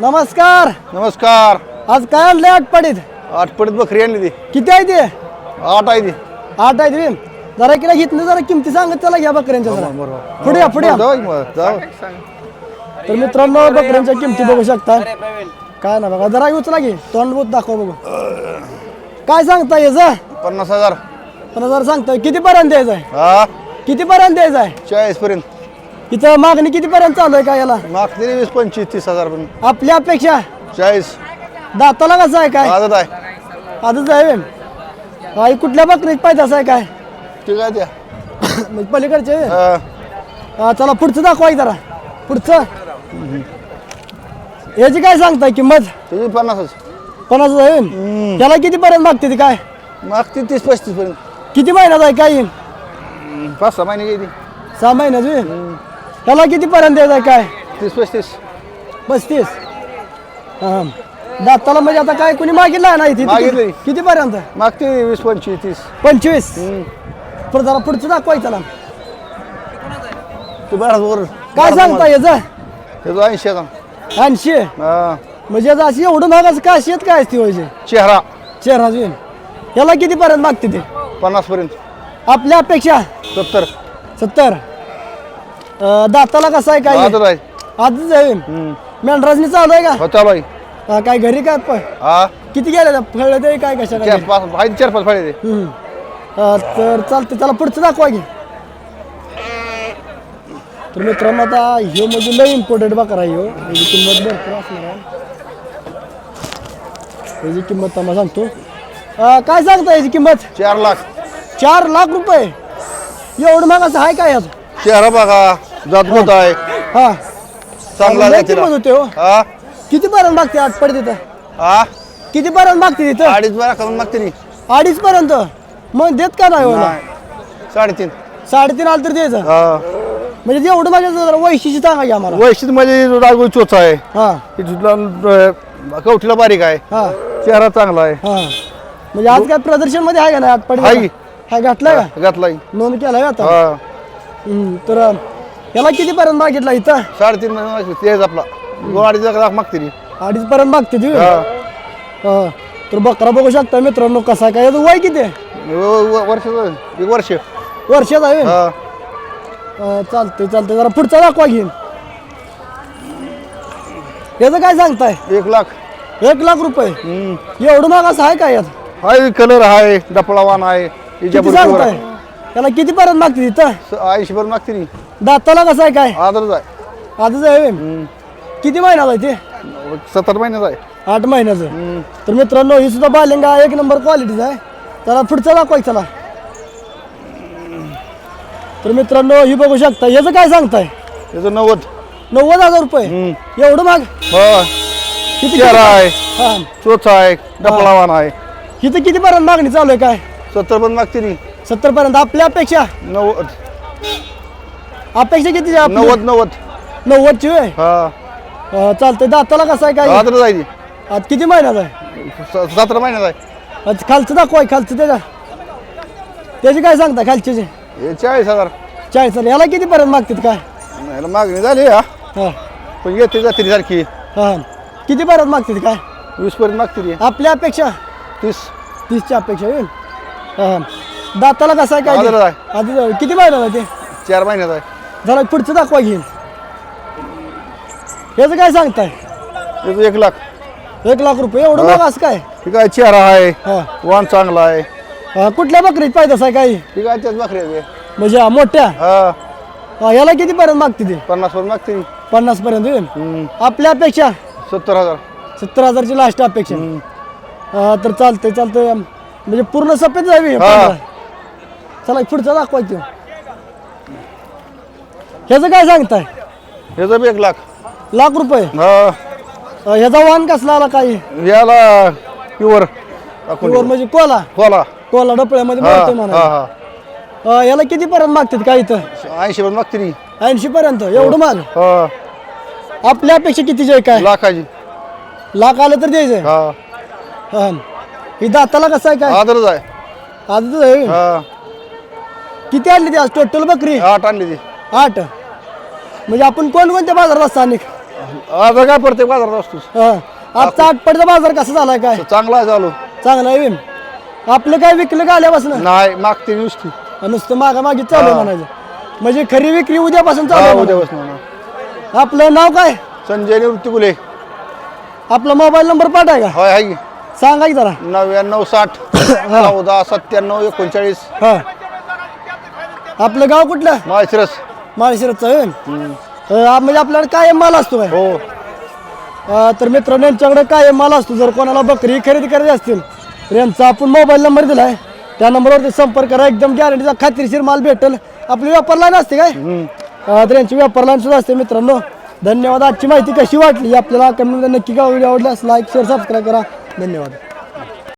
नमस्कार. नमस्कार. आज काय आणलंय आटपाडीत आठपडीत बकरी आणली ती. किती आहे ते? आठ आहे ती. आठ आहे तुम्ही जरा किला घेतलं जरा किमती सांगत चला घ्या बकऱ्यांच्या जरा. पुढे या पुढे या जाऊ की मग, जाऊ. तर मित्रांनो बकऱ्यांच्या किमती बघू शकता. काय ना बघा जरा उचला घे तोंड बोत दाखवा बघू. काय सांगता याचा पन्नास हजार. पण जरा सांगताय. किती पर्यंत द्यायचं आहे हा? किती पर्यंत द्यायचं आहे चाळीस पर्यंत इथं मागणी किती पर्यंत चालू आहे काय याला मागते वीस पंचवीस तीस हजार पर्यंत. आपल्या अपेक्षा? चाळीस. दाताला कसं आहे काय? आजच आहे. आजच आहे? आई कुठल्या बकरीत पाहिजे असं आहे काय? ठीक आहे त्या म्हणजे पलीकडचे? हा. हा, चला पुढचं दाखवा की जरा. पुढचं. याची काय सांगताय किंमत? तुझी पन्नासच. पन्नास हजार आहे त्याला किती पर्यंत मागते ती काय? मागते तीस पस्तीस पर्यंत. किती महिन्यात आहे काय येईल पाच सहा महिने गेली. सहा महिन्यात होय? त्याला किती पर्यंत आहे काय? तीस पस्तीस. पस्तीस. हा दाताला म्हणजे आता काय कुणी मागितलं नाही ती मागितलंय. किती पर्यंत? मागते वीस पंचवीस तीस. पंचवीस? परत जरा पुढचं दाखवाय चला तू बॅड वर. काय सांगता याचं? त्याचं ऐंशी हजार ऐंशी? हा. म्हणजे आता अशी एवढं महागाचं काय शेत काय असते व्हायचे चेहरा. चेहरा जुईन याला किती पर्यंत मागते ते? पन्नास पर्यंत आपल्या अपेक्षा? सत्तर. सत्तर. अं, दाताला कसं आहे काय? आजच आहे. आजच आहे. मेंढराजनी चालू आहे का? हो चालू आहे. हा, काय घरी काय प- हा. किती गेले फळ ते काय कशा चार पाच आहे चार पाच तर चालते त्याला पुढचं दाखवा की. तर मित्रांनो आता ह्यो म्हणजे लय इम्पॉर्टंट बकरा आहे ह्यो. याची किंमत भरपूर असणार आहे. याची किंमत त्यांना सांगतो. अं, काय सांगता याची किंमत? चार लाख. चार लाख रुपये. एवढं महाग असं आहे काय यात चेहरा बघा जात होत आहे. हा. चांगला लय. किंमत होते हो. हा? किती पर्यंत मागते आठ पडते तिथं? हा? किती पर्यंत मागते तिथं? अडीच बारा करून मागते नी. अडीच पर्यंत? मग देत का नाही होला नाही. साडेतीन. साडेतीन आलं तर द्यायचं. हा. म्हणजे एवढं माझ्या जरा वैशिष्ट्य सांगा की आम्हाला. वैशित म्हणजे राजगोई चोच आहे. हा. हे तुला, अं, कवठीला बारीक आहे. हा. चेहरा चांगला आहे. हा. म्हणजे आज काय प्रदर्शनमध्ये आहे का नाही आहे. आठपडी हा घातलाय का? घातलाय. नोंद केलाय का आता? हा. हम्म, तर याला किती पर्यंत मागितला इथं? साडेतीन महिने तेच आपला. दोन अडीच लाख मागते अडीच पर्यंत मागते ती? हा. हा. तर बकरा बघू शकता मित्रांनो कसा काय. याचं वय किती आहे? व- व- वर्ष एक वर्ष. वर्षाचा आहे हा. अं, चालतंय चालतंय. जरा पुढचा दाखवा घेईन. याचं काय सांगताय? एक लाख. एक लाख रुपये. हम्म. एवढं महाग असं आहे का यात? हाय कलर आहे डपळावान आहे किती सांगताय? त्याला किती पर्यंत मागते तिथं ऐंशी पर्यंत मागते नी दाताला कसं आहे काय? आदरच आहे. आजच आहे? किती महिन्याला आहे ते? सत्तर महिन्याचा आहे. आठ महिन्याचं. तर मित्रांनो ही सुद्धा बालिंगा एक नंबर क्वालिटीचा आहे. त्याला पुढचा दाखवाय चला. तर मित्रांनो ही बघू शकता याचं काय सांगताय? त्याचं नव्वद. नव्वद हजार रुपये? एवढं माग हा. किती चेहरा आहे. हा. चोच आहे. डपळावान आहे. इथं किती पर्यंत मागणी चालू आहे काय? सत्तर पर्यंत मागते नी सत्तर पर्यंत आपल्या अपेक्षा? नव्वद. अपेक्षा किती आहे आपली? नव्वद नव्वद. नव्वदची होय? हा. अं, चालतंय. दाताला कसं आहे काय? आहे ती आज किती महिन्याचा आहे? स- सतरा महिन्याचा आहे. आज खालचं दाखवाय खालचं त्याच्या. त्याची काय सांगता खालचे हे चाळीस हजार. चाळीस हजार. याला किती पर्यंत मागतात काय? याला मागणी झाली हा. हा. पण येते जाते सारखी. हा. किती पर्यंत मागतात काय? वीस पर्यंत मागते ती. आपल्या अपेक्षा? तीस. तीसच्या अपेक्षा होईल? हा. दाताला कसं आहे काय ते? आहे. आधी जाऊ. किती महिन्याला ते? चार महिन्याचा आहे. जरा पुढचं दाखवा घेईन. याचं काय सांगताय? त्याचं एक लाख. एक लाख रुपये. एवढं हा. मग असं काय? ठीक आहे चेहरा आहे. हा. वाण चांगला आहे. हा, कुठल्या बकरीत पाहिजे आहे काय ठीक आहे त्याच बकरी आहे. ते. म्हणजे हा, मोठ्या? हा. हा, याला किती पर्यंत मागते ते? पन्नास पर्यंत मागते. पन्नास पर्यंत होईल? हम्म. आपल्या अपेक्षा? सत्तर हजार. सत्तर हजारची लास्ट अपेक्षा. हा, तर चालतंय चालतंय. म्हणजे पूर्ण सफेद जावी हा. चला पुढचा दाखवायचं. ह्याचं काय सांगताय? ह्याचं बी एक लाख. लाख रुपये? हा. अं, ह्याचा वाहन कसला आला काही याला प्युअर. वर म्हणजे कोला? खोला कोला डपळ्यामध्ये हा मारतोय म्हणा हा अं, याला किती पर्यंत मागतात काय इथं? हा ऐंशी पर्यंत मागते. ऐंशी पर्यंत? एवढं माग हा. आपल्या अपेक्षा कितीची आहे काय? लाखाची. लाख आलं तर द्यायचंय? हा. हा. ही दाताला कसं आहे काय? आदरच आहे. आहे हा. किती आणली ती आज? टोटल बकरी? आठ आणली ती. आठ? म्हणजे आपण कोणकोणत्या बाजारात स्थानिक आता काय प्रत्येक बाजारात असतोच. हा. आजचा आठपडचा बाजार कसा झालाय काय? चांगला आहे चालू. चांगला आहे विम. आपलं काय विकलं का आल्यापासून? नाही मागते नुसती. नुसतं मागा मागे चालू आहे म्हणायचं. म्हणजे खरी विक्री उद्यापासून चालू हा आहे उद्या म्हणायचं. बसणार आपलं नाव काय? संजय निवृत्ती गुले आपला मोबाईल नंबर पाठ आहे का? होय आहे की. सांगा की जरा. नव्याण्णव साठ चौदा सत्त्याण्णव एकोणचाळीस. हा. आपलं गाव कुठलं? माळशिरस. माळशिरसचं आहे अं, म्हणजे आपल्याकडे काय माल असतो काय? हो. अं, तर मित्रांनो यांच्याकडे काय माल असतो. जर कोणाला बकरी खरेदी करायची असतील तर यांचा आपण मोबाईल नंबर दिलाय. त्या नंबरवरती संपर्क करा. एकदम गॅरंटीचा खात्रीशीर माल भेटेल. आपली व्यापार लाईन असते काय? अं, तर यांची व्यापार लाईन सुद्धा असते मित्रांनो. धन्यवाद. आजची माहिती कशी वाटली? आपल्याला कमेंट नक्की का व्हिडिओ आवडल्यास लाईक शेअर सबस्क्राईब करा. धन्यवाद.